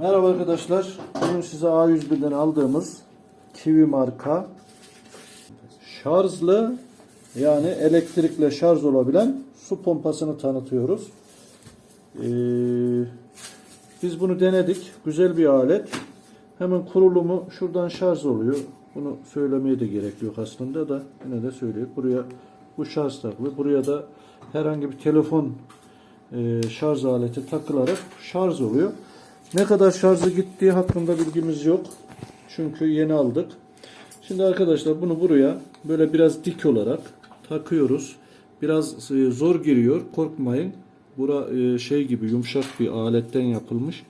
Merhaba arkadaşlar. Bugün size A101'den aldığımız Kiwi marka şarjlı yani elektrikle şarj olabilen su pompasını tanıtıyoruz. Ee, biz bunu denedik. Güzel bir alet. Hemen kurulumu şuradan şarj oluyor. Bunu söylemeye de gerek yok aslında da yine de söyleyeyim. Buraya bu şarj takılı. Buraya da herhangi bir telefon e, şarj aleti takılarak şarj oluyor. Ne kadar şarjı gittiği hakkında bilgimiz yok. Çünkü yeni aldık. Şimdi arkadaşlar bunu buraya böyle biraz dik olarak takıyoruz. Biraz e, zor giriyor. Korkmayın. Bura e, şey gibi yumuşak bir aletten yapılmış.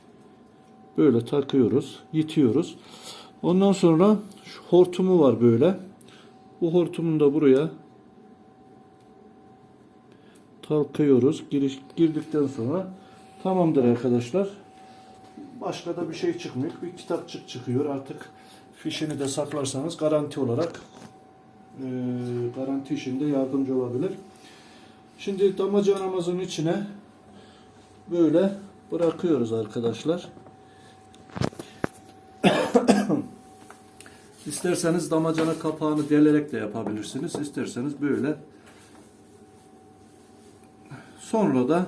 Böyle takıyoruz. Yitiyoruz. Ondan sonra şu hortumu var böyle. Bu hortumun da buraya takıyoruz. Giriş, girdikten sonra tamamdır arkadaşlar. Başka da bir şey çıkmıyor. Bir kitapçık çıkıyor. Artık fişini de saklarsanız garanti olarak e, garanti işinde yardımcı olabilir. Şimdi damacanamızın içine böyle bırakıyoruz arkadaşlar. İsterseniz damacana kapağını delerek de yapabilirsiniz. İsterseniz böyle. Sonra da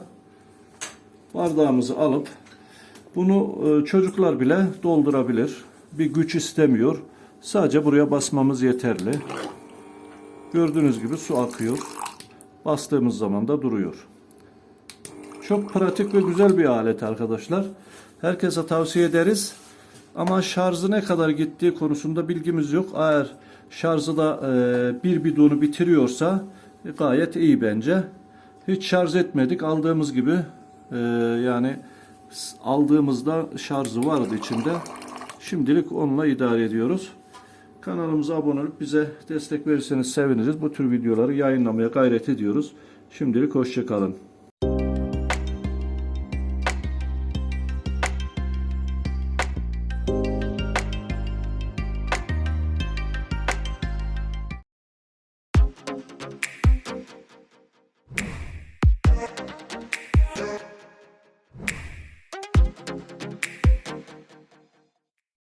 bardağımızı alıp bunu e, çocuklar bile doldurabilir. Bir güç istemiyor. Sadece buraya basmamız yeterli. Gördüğünüz gibi su akıyor. Bastığımız zaman da duruyor. Çok pratik ve güzel bir alet arkadaşlar. Herkese tavsiye ederiz. Ama şarjı ne kadar gittiği konusunda bilgimiz yok. Eğer şarjı da e, bir bidonu bitiriyorsa gayet iyi bence. Hiç şarj etmedik. Aldığımız gibi e, yani aldığımızda şarjı vardı içinde. Şimdilik onunla idare ediyoruz. Kanalımıza abone olup bize destek verirseniz seviniriz. Bu tür videoları yayınlamaya gayret ediyoruz. Şimdilik hoşçakalın.